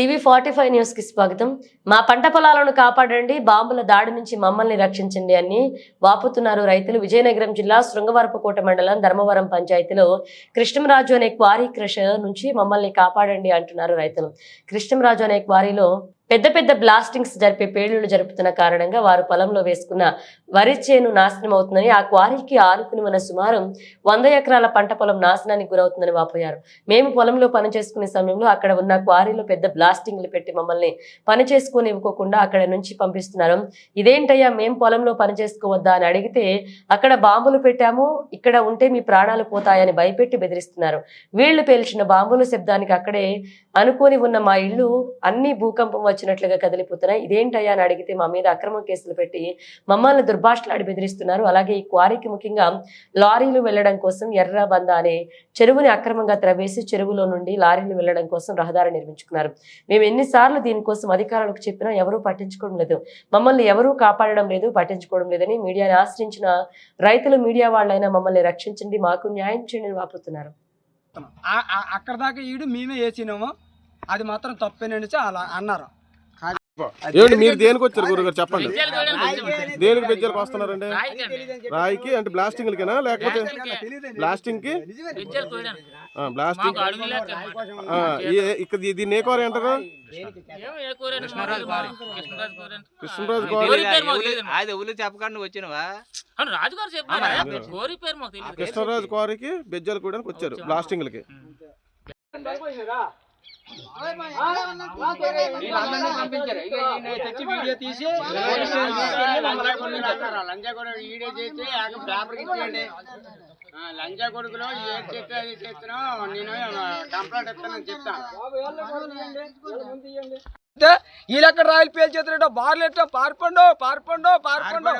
TV forty five న్యూస్కి స్వాగతం. మా పంట పొలాలను కాపాడండి బాంబుల దాడి నుంచి మమ్మల్ని రక్షించండి అని వాపుతున్నారు రైతులు. విజయనగరం జిల్లా శృంగవరపుకోట మండలం ధర్మవరం పంచాయతీలో కృష్ణంరాజు అనే క్వారీ క్రషర్ నుంచి మమ్మల్ని కాపాడండి అంటున్నారు రైతులు. కృష్ణంరాజు అనే క్వారీలో పెద్ద పెద్ద బ్లాస్టింగ్స్ జరిపే పేలుళ్ళు జరుపుతున్న కారణంగా వారు పొలంలో వేసుకున్న వరి చేను నాశనం అవుతుందని ఆ క్వారీకి ఆనుకుని ఉన్న సుమారు వంద ఎకరాల పంట పొలం నాశనానికి గురవుతుందని వాపోయారు. మేము పొలంలో పని చేసుకునే సమయంలో అక్కడ ఉన్న క్వారీలో పెద్ద బ్లాస్టింగ్లు పెట్టి మమ్మల్ని పని చేసుకొని ఇవ్వకోకుండా అక్కడ నుంచి పంపిస్తున్నారు. ఇదేంటయ్యా మేము పొలంలో పని చేసుకోవద్దా అని అడిగితే అక్కడ బాంబులు పెట్టాము ఇక్కడ ఉంటే మీ ప్రాణాలు పోతాయని భయపెట్టి బెదిరిస్తున్నారు. వీళ్ళు పేల్చిన బాంబుల శబ్దానికి అక్కడే అనుకొని ఉన్న మా ఇల్లు అన్ని భూకంపం వచ్చినట్లుగా కదిలిపోతున్నాయి. ఇదేంటయ్యా అని అడిగితే మా మీద అక్రమ కేసులు పెట్టి మమ్మల్ని దుర్భాషలాడి బెదిరిస్తున్నారు. అలాగే ఈ క్వారీకి ముఖ్యంగా లారీలు వెళ్ళడం కోసం ఎర్ర బంద అనే చెరువుని అక్రమంగా త్రవేసి చెరువులో నుండి లారీలు వెళ్ళడం కోసం రహదారి నిర్మించుకున్నారు. మేము ఎన్నిసార్లు దీనికోసం అధికారులకు చెప్పినా ఎవరూ పట్టించుకోవడం లేదు. మమ్మల్ని ఎవరూ కాపాడడం లేదు పట్టించుకోవడం లేదని మీడియాని ఆశ్రయించిన రైతులు మీడియా వాళ్ళైనా మమ్మల్ని రక్షించండి మాకు న్యాయం చేయండి వాపుతున్నారు. అక్కడ దాకా ఈడు మేమే వేసినాము. అది మాత్రం తప్పేనని అలా అన్నారు. ఏమండి మీరు దేనికి వచ్చారు గురుగారు? చెప్పండి. దేనికి బెజ్జలకు వస్తున్నారండి రాయికి అంటే బ్లాస్టింగ్లకేనా? లేకపోతే బ్లాస్టింగ్కి ఆ, బ్లాస్టింగ్. ఇక్కడ దీన్ని ఏ కూర అంటారు? కృష్ణరాజు కోరి. చెప్పకుండా వచ్చినవా? కృష్ణరాజు కోరికి బెజ్జలు కూడా వచ్చారు బ్లాస్టింగ్లకి. వీళ్ళందరినీ పంపించారు ఇక ఈయన తెచ్చి వీడియో తీసి పోలీస్ స్టేషన్ తీసుకెళ్ళి కొడుకు వీడియో చేసి ఆకు పేపర్కి ఇచ్చేయండి లంజా కొడుకులో ఏం చేస్తే అది చేస్తున్నావు నేను కంప్లైంట్ ఇస్తానని చెప్తాను. వీళ్ళెక్కడ రాయలు పేల్చేస్తారట బార్లు ఎట్టా పారిపోండు పారిపోండు పారిపోండు.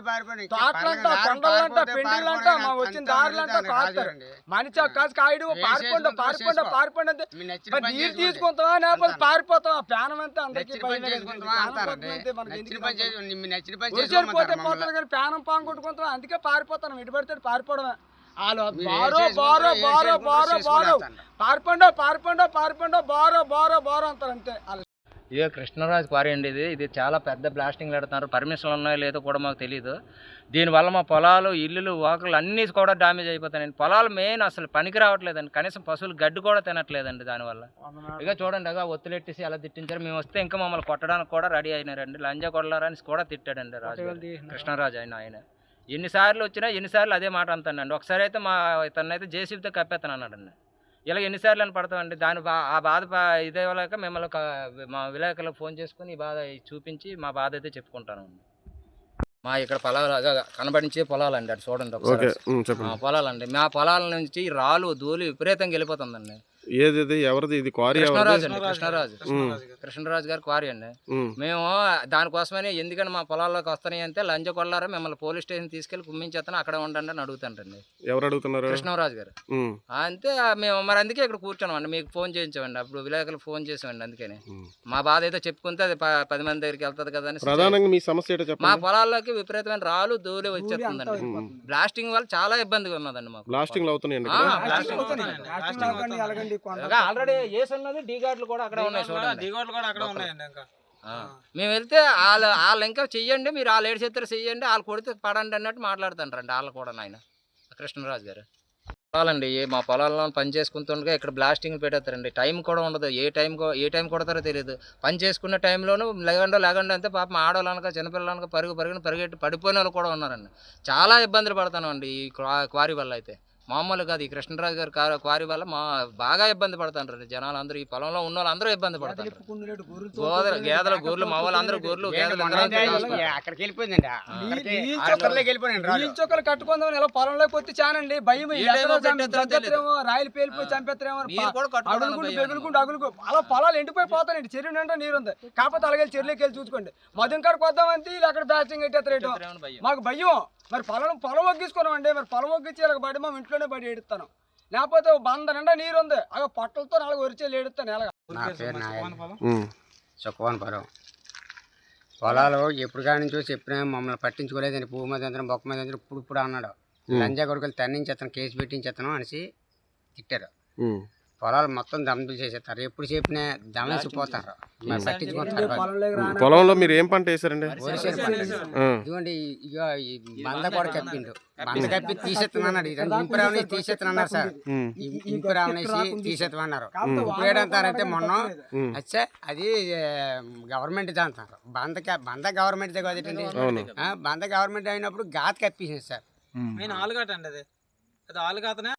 తోటలంట కొండలంట పెండిలంట మా అంత వచ్చిన అంత దారులంట అంత పారుతారు. మనిషి కాసు కాయడు పారిపోండు పారిపోండు. పారిపోండి పని నీరు. తీసుకుంటావా లేకపోతే అంతే. పారిపోతావా ప్రాణం అంతా అందరికీ పోతే మమ్మల్ని. కానీ ప్రాణం పాము కొట్టుకుంటాం అందుకే పారిపోతాను ఇటు పడితే పారిపోవడమే వాళ్ళు బారో బారో బారో బారో బారో. పారిపోండో పారిపోండో పారిపోండో బారో బారో బారో అంటారు అంతే వాళ్ళు ఇదే కృష్ణరాజు క్వారీ అండి ఇది. ఇది చాలా పెద్ద బ్లాస్టింగ్ పెడుతున్నారు. పర్మిషన్లు ఉన్నాయో లేదో కూడా మాకు తెలియదు దీనివల్ల మా పొలాలు ఇల్లులు వాకులు అన్నీ కూడా డ్యామేజ్ అయిపోతాయండి పొలాలు మెయిన్ అసలు పనికి రావట్లేదండి. కనీసం పశువులు గడ్డి కూడా తినట్లేదండి దానివల్ల. ఇక చూడండి అగా ఒత్తులెట్టేసి అలా తిట్టించారు. మేము వస్తే ఇంకా మమ్మల్ని కొట్టడానికి కూడా రెడీ అయినారండి. లంజా కొడలారని కూడా తిట్టాడండి రాజు. కృష్ణరాజు ఆయన ఆయన. ఎన్నిసార్లు వచ్చినా ఎన్నిసార్లు అదే మాట అంటానండి ఒకసారి అయితే మా ఇతన్ని అయితే జేసీబీతో కప్పేస్తాను అన్నాడండి ఇలా ఎన్నిసార్లు అని పడతామండి. దాని బా ఆ బాధ ఇదే వాళ్ళక మిమ్మల్ని మా విలేకరులకు ఫోన్ చేసుకుని ఈ బాధ చూపించి మా బాధ అయితే చెప్పుకుంటాను మా ఇక్కడ పొలాలు అదే కనబడించే పొలాలండి అటు చూడండి ఒకసారి. పొలాలండి. మా పొలాల నుంచి రాళ్ళు ధూళి విపరీతంగా వెళ్ళిపోతుందండి. ఏది ఇది ఎవరిది? ఇది క్వారీ కృష్ణరాజు అండి కృష్ణరాజు. కృష్ణరాజు. గారి. క్వారీ అండి. మేము దానికోసమని ఎందుకని మా పొలాల్లోకి వస్తున్నాయి అంటే లంచ కొల్లారా మిమ్మల్ని పోలీస్ స్టేషన్ తీసుకెళ్ళి కుమ్మించేస్తాను అక్కడ ఉండండి అని అడుగుతాంటండి ఎవరు అడుగుతున్నారు? కృష్ణరాజు గారు. అంతే మేము మరి అందుకే ఇక్కడ కూర్చున్నామండి. మీకు ఫోన్ చేయించామండి. అప్పుడు విలేకరులు ఫోన్ చేసామండి అందుకని. మా బాధ అయితే చెప్పుకుంటే అది ప- పది మంది దగ్గరికి వెళ్తుంది కదా అని ప్రధానంగా మీ సమస్య ఏంటో మా పొలాల్లోకి విపరీతమైన రాళ్ళు ధూళి వచ్చేస్తుందండి. బ్లాస్టింగ్ వల్ల చాలా ఇబ్బందిగా ఉన్నదండి మాకు. బ్లాస్టింగ్ అవుతున్నాయి. అవుతున్నాయండి. ఆల్రెడీ వేసి ఉన్నది డీ గార్డులు కూడా అక్కడ ఉన్నాయి చూడండి. దిగోట్లు కూడా అక్కడ ఉన్నాయండి ఇంకా. ఆ. మేము వెళ్తే వాళ్ళు వాళ్ళు ఇంకా చెయ్యండి మీరు వాళ్ళు ఏడు చేస్తారు చెయ్యండి వాళ్ళు కొడితే పడండి అన్నట్టు మాట్లాడుతుంటారండి వాళ్ళు కూడా నాయన కృష్ణరాజు గారు. పొలాలండి ఏ మా పొలాల్లో పని చేసుకుంటుండగా ఇక్కడ బ్లాస్టింగ్ పెట్టేస్తారండి. టైం కూడా ఉండదు. ఏ టైం ఏ టైం కొడతారో తెలియదు పని చేసుకున్న టైంలోనూ లేకుండా లేకుండా అంతే పాపం ఆడవాళ్ళనక చిన్నపిల్లలనక పరుగు పరుగున పరిగెట్టి పడిపోయిన వాళ్ళు కూడా ఉన్నారండి. చాలా ఇబ్బందులు పడతాను అండి ఈ క్వా- క్వారీ వల్ల అయితే. మామూలు కాదు. ఈ కృష్ణరాజు గారి క్వారీ వల్ల మా బాగా ఇబ్బంది పడుతుంటారు జనాలు అందరూ. ఈ పొలంలో ఉన్న వాళ్ళు అందరూ ఇబ్బంది పడతారు గోదలు గేదెలు గొర్రెలు మా వాళ్ళు అందరూ గొర్రెలు గేదెలు మొన్న అందరూ అయితే కాసుకుంటారు. అక్కడికి వెళ్ళిపోయిందండి అక్కడికి ఈ అక్కడికి వెళ్ళిపోయాను రాజు. నీళ్ళ చొక్కలు కట్టుకుందాం ఇలా పొలంలోకి వచ్చి చానండి. భయం రాయలు పేలిపోయి. చంపేస్తారేమో అడుగుకుంటూ బెగులుకుంటూ అగులుకు అలా పొలాలు ఎండిపోయి పోతాయండి. చెరువు నిండా నీరు ఉంది కాకపోతే అలాగే చెరువులోకి వెళ్ళి చూసుకోండి. మధుం కాడికి వద్దామంటే వీళ్ళు అక్కడ బ్యాచింగ్ భయం. మాకు భయం మరి పొలం పొలం ఒగ్గించుకున్నామండి మరి పొలం ఒగ్గించి ఇలా పడి మా ఇంట్లోనే పడి ఏడుస్తాను. లేకపోతే బంద నిండా నీరు ఉంది. అలా పొట్టలతో నాలుగు వరిచేలు ఏడుస్తాను ఎలాగ సుఖవానపురం పొలాలు ఎప్పుడు కాడి నుంచో చెప్పినా మమ్మల్ని పట్టించుకోలేదని పువ్వు మీద ఎంతనం బొక్క మీద ఎంతనం ఇప్పుడు ఇప్పుడు అన్నాడు. లంజా కొడుకులు తన్నించేస్తాను కేసు పెట్టించేస్తాను అనేసి తిట్టారు. పొలాలు మొత్తం దమ్ములు చేసేస్తారు ఎప్పుడు చెప్పినా దమేసిపోతారు మరి పట్టించుకుంటారు పొలంలో మీరు ఏం పంట వేసారండి? ఇదిగోండి ఇగో ఈ బంద కూడా కప్పిండు. బంద కప్పి తీసేస్తున్నాడు ఇదంతా ఇంపురావని తీసేస్తున్నారు సార్. ఉమ్, ఇంపురావనేసి తీసేస్తామన్నారు ఇప్పుడు మొన్న. అచ్చా అది గవర్నమెంట్ అంటారు. బంద బంద గవర్నమెంట్ కదండి అవును. బంద గవర్నమెంట్ అయినప్పుడు గాత కప్పేసింది సార్ అండి అది. అది ఆలుగడ్డనే